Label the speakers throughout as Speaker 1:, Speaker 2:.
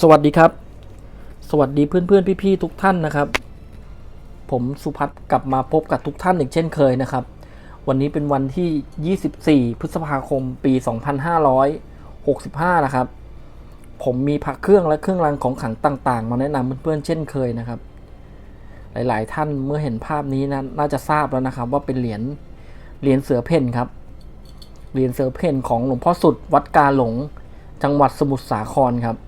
Speaker 1: สวัสดีครับ สวัสดีเพื่อนๆพี่ๆทุกท่านนะครับ ผมสุพัฒน์กลับมาพบกับทุกท่านอีกเช่นเคยนะครับ วันนี้เป็นวันที่ 24 พฤษภาคม ปี 2565 นะครับ ผมมีพักเครื่องและเครื่องรางของขลังต่าง ๆ มาแนะนำเพื่อนๆเช่นเคยนะครับ หลายๆท่านเมื่อเห็นภาพนี้นะน่าจะทราบแล้วนะครับ ว่าเป็นเหรียญเหรียญเสือเพ่นครับเหรียญเสือเพ่นของหลวงพ่อสุดวัดกาหลง จังหวัดสมุทรสาครครับ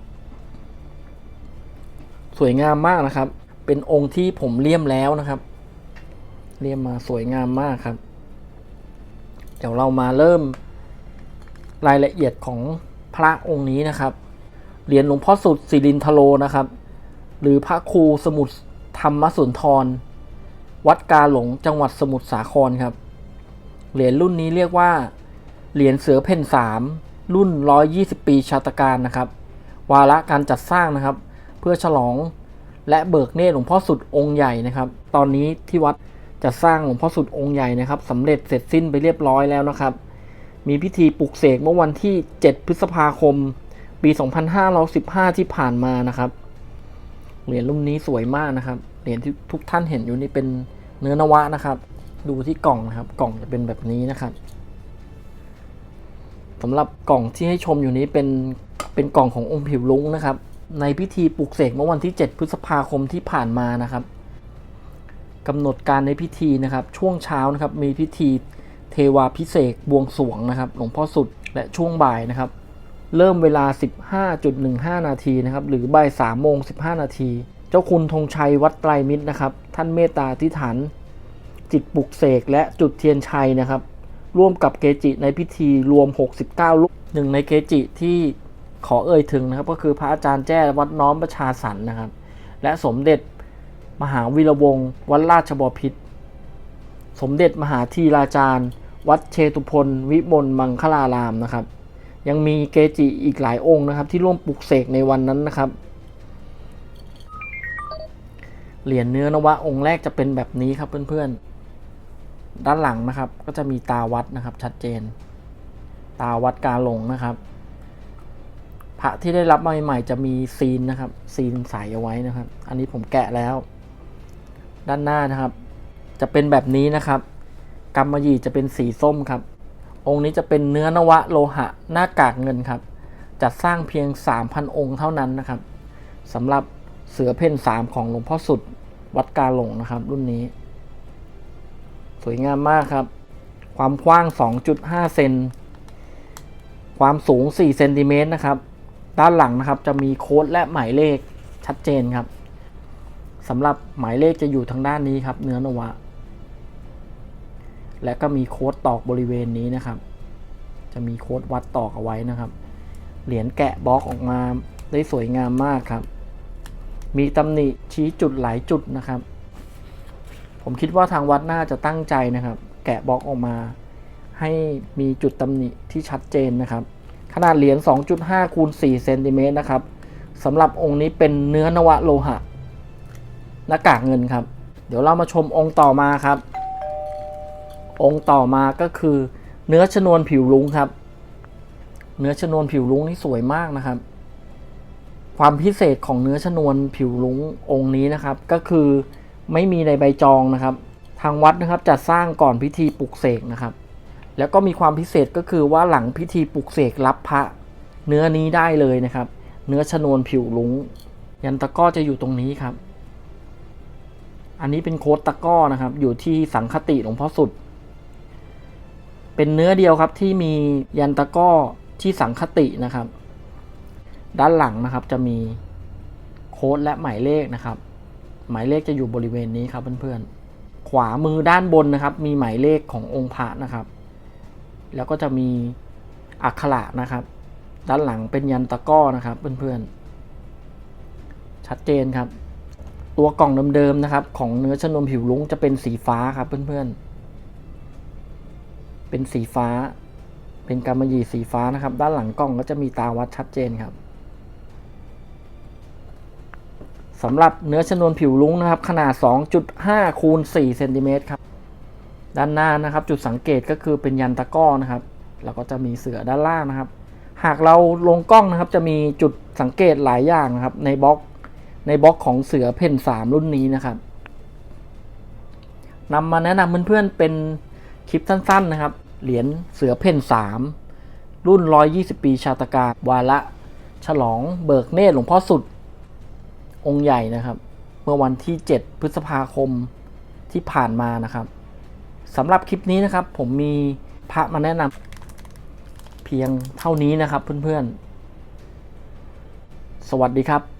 Speaker 1: สวยงามมากนะครับ เป็นองค์ที่ผมเลี่ยมแล้วนะครับ เลี่ยมมาสวยงามมากครับ เดี๋ยวเรามาเริ่มรายละเอียดของพระองค์นี้นะครับ เหรียญหลวงพ่อสุดสิรินทโลนะครับ หรือพระครูสมุทรธรรมสุนทร วัดกาหลงจังหวัดสมุทรสาครครับ เหรียญรุ่นนี้เรียกว่า เหรียญเสือเพ่นสามรุ่น 120 ปีชาตการนะครับ วาระการจัดสร้างนะครับ เพื่อฉลองและเบิกเนตรหลวงพ่อสุดองค์ใหญ่นะครับ ตอนนี้ที่วัดจะสร้างหลวงพ่อสุดองค์ใหญ่นะครับสำเร็จเสร็จสิ้นไปเรียบร้อยแล้วนะครับ มีพิธีปลุกเสกเมื่อวันที่ 7 พฤษภาคม ปี 2515 ที่ผ่านมานะครับ เหรียญรุ่นนี้สวยมากนะครับ เหรียญที่ทุกท่านเห็นอยู่นี่เป็นเนื้อนวะนะครับ ดูที่กล่องนะครับ กล่องจะเป็นแบบนี้นะครับสำหรับกล่องที่ให้ชมอยู่นี้เป็นเป็นกล่องขององค์ผิวลุงนะครับ ในพิธีปลุกเสกเมื่อวันที่ 7 พฤษภาคมที่ผ่านมานะครับกำหนดการในพิธีนะครับ ช่วงเช้านะครับ มีพิธีเทวาพิเศษบวงสวงนะครับ หลวงพ่อสุดและช่วงบ่ายนะครับ เริ่มเวลา 15.15 นาทีนะครับ หรือบ่าย3โมง15 นาที เจ้าคุณธงชัยวัดไตรมิตรนะครับ ท่านเมตตาที่ฐานจิตปลุกเสกและจุดเทียนชัยนะครับ ร่วมกับเกจิในพิธีรวม 69ลูกหนึ่งในเกจิที่ ขอเอ่ยถึงนะครับก็คือพระอาจารย์แจ้วัดน้อมประชาสรรนะครับ และสมเด็จมหาวีรวงศ์วัดราชบพิตรสมเด็จมหาธีราจารย์ วัดเชตุพนวิมลมังคลารามนะครับ ยังมีเกจิอีกหลายองค์นะครับ ที่ร่วมปลุกเสกในวันนั้นนะครับ เหรียญเนื้อนวะองค์แรกจะเป็นแบบนี้ครับเพื่อนๆ ด้านหลังนะครับ ก็จะมีตาวัดนะครับชัดเจน ตาวัดกาหลงนะครับ พระที่ได้รับมาใหม่ๆจะมีซีนนะครับ ซีนใสเอาไว้นะครับ อันนี้ผมแกะแล้ว ด้านหน้านะครับ จะเป็นแบบนี้นะครับกำมะหยี่จะเป็นสีส้มครับ องค์นี้จะเป็นเนื้อนวะโลหะหน้ากากเงินครับ จัดสร้างเพียง 3,000 องค์เท่านั้นนะครับสำหรับเสือเพ่นสามของหลวงพ่อสุดวัดกาหลงนะครับ รุ่นนี้ สวยงามมากครับ ความกว้าง 2.5 เซน ความสูง 4 เซนติเมตรนะครับ ด้านหลังนะครับจะมีโค้ดและหมายเลขชัดเจนครับสำหรับหมายเลขจะอยู่ทางด้านนี้ครับ เนื้อนวะ และก็มีโค้ดตอกบริเวณนี้นะครับ จะมีโค้ดวัดตอกเอาไว้นะครับ เหรียญแกะบล็อกออกมาได้สวยงามมากครับ มีตำหนิชี้จุดหลายจุดนะครับ ผมคิดว่าทางวัดน่าจะตั้งใจนะครับ แกะบล็อกออกมา ให้มีจุดตำหนิที่ชัดเจนนะครับ ขนาดเหรียญ 2.5 คูณ 4 เซนติเมตรนะครับสำหรับองค์นี้เป็นเนื้อนวะโลหะ หน้ากากเงินครับ เดี๋ยวเรามาชมองค์ต่อมาครับ องค์ต่อมาก็คือ เนื้อชนวนผิวลุงครับ เนื้อชนวนผิวลุงนี่สวยมากนะครับ ความพิเศษของเนื้อชนวนผิวลุงองค์นี้นะครับ ก็คือไม่มีในใบจองนะครับ ทางวัดนะครับจัดสร้างก่อนพิธีปลุกเสกนะครับ แล้วก็มีความพิเศษก็คือว่าหลังพิธีปลุกเสกรับพระ เนื้อนี้ได้เลยนะครับ เนื้อชนวนผิวลุงยันตะก้อจะอยู่ตรงนี้ครับ อันนี้เป็นโค้ดตะก้อนะครับ อยู่ที่สังคติหลวงพ่อสุด เป็นเนื้อเดียวครับที่มียันตะก้อที่สังคตินะครับ ด้านหลังนะครับจะมีโค้ดและหมายเลขนะครับ หมายเลขจะอยู่บริเวณนี้ครับเพื่อนๆขวามือด้านบนนะครับ มีหมายเลขขององค์พระนะครับ แล้วก็จะมีอักขระนะครับ ด้านหลังเป็นยันตะก้อนะครับ เพื่อนๆ ชัดเจนครับ ตัวกล่องเดิมๆนะครับ ของเนื้อชนวนผิวลุ้งจะเป็นสีฟ้าครับเพื่อนๆ เป็นสีฟ้า เป็นกำมะหยี่สีฟ้านะครับ ด้านหลังกล้องก็จะมีตาวัดชัดเจนครับสำหรับเนื้อชนวนผิวลุ้งนะครับ ขนาด 2.5 คูณ 4 เซนติเมตรครับ ด้านหน้านะครับ จุดสังเกตก็คือเป็นยันตะก้อนะครับ แล้วก็จะมีเสือด้านล่างนะครับ หากเราลงกล้องนะครับ จะมีจุดสังเกตหลายอย่างนะครับ ในบล็อกในบล็อกของเสือเพ่นสามรุ่นนี้นะครับนำมาแนะนำเพื่อนๆเป็นคลิปสั้นๆนะครับ เหรียญเสือเพ่นสามรุ่น 120 ปีชาตการวาระฉลองเบิกเนตรหลวงพ่อสุด องค์ใหญ่นะครับ เมื่อวันที่ 7 พฤษภาคมที่ผ่านมานะครับ สำหรับคลิปนี้นะครับ ผมมีพระมาแนะนำเพียงเท่านี้นะครับเพื่อนๆ สวัสดีครับ